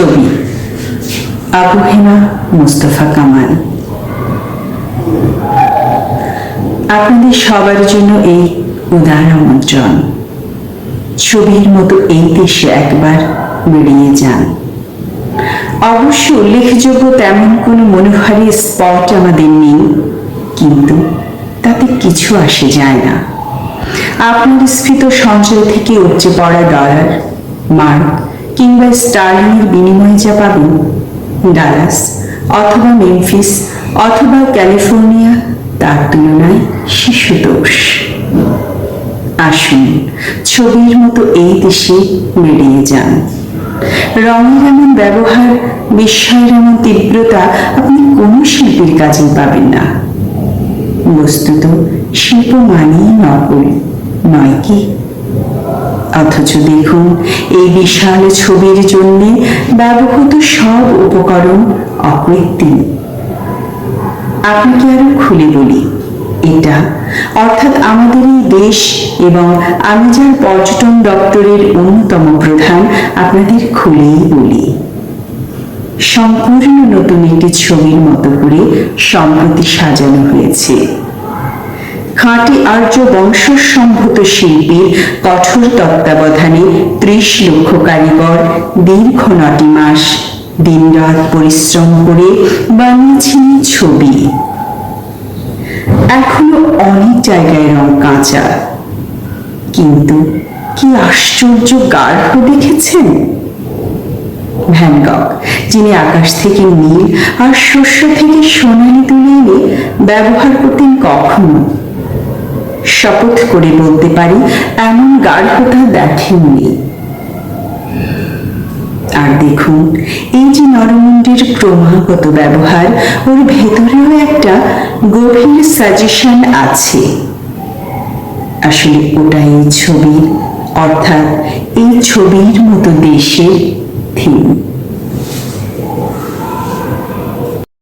ছবি আবু মুস্তফা কামাল। আপনাদের সবার জন্য এই উদার আমন্ত্রণ। ছবির মতো এই দেশে একবার বেরিয়ে যান। অবশ্য উল্লেখযোগ্য তেমন কোনো মনোহারী স্পট আমাদের নেই, কিন্তু তাতে কিছু আসে যায় না। আপনার স্ফীত সঞ্চয় থেকে উপচে পড়া ডলার, মার্ক কিংবা স্টার্লিংয়ের বিনিময়ে যা পাবেন ডালাস অথবা মেমফিস অথবা ক্যালিফোর্নিয়া, তার তুলনায় শিশু দোষ আসুন ছবির মতো এই দেশে বেরিয়ে যান। রঙের এমন ব্যবহার বিস্ময়ের এমন তীব্রতা আপনি কোনো শিল্পীর কাজেই পাবেন না। বস্তুত শিল্প মানেই নকল, নয় কি? অথচ দেখুন, এই বিশাল ছবির জন্য ব্যবহৃত সব উপকরণ অকৃত্রিম। আপনাকে আরও খুলে বলি, এটা অর্থাৎ আমাদের এই দেশ এবং আমি যার পর্যটন দপ্তরের অন্যতম প্রধান আপনাদের খুলেই বলি। সম্পূর্ণ নতুন একটি ছবির মতো করে সম্প্রতি সাজানো হয়েছে। খাঁটি আর্য বংশসম্ভূত শিল্পীর কঠোর তত্ত্বাবধানে ত্রিশ লক্ষ কারিগর দীর্ঘ নটি মাস দিনরাত পরিশ্রম করে বানিয়েছেন ছবি। এখনও অনেক জায়গায় রং কাঁচা। কিন্তু কি আশ্চর্য গাঢ় দেখেছেন? ভ্যানগক, যিনি আকাশ থেকে নীল আর শস্য থেকে সোনালি তুলে এনে ব্যবহার করতেন কখনো শপথ করে বলতে পারি, এমন গাঢ়তা দেখেননি আর দেখুন, এই যে ক্রমাগত ব্যবহার, ওর ভেতরেও একটা গভীর সাজেশন আছে। আসলে ওটা এই ছবির অর্থাৎ এই ছবির মতো দেশের থিম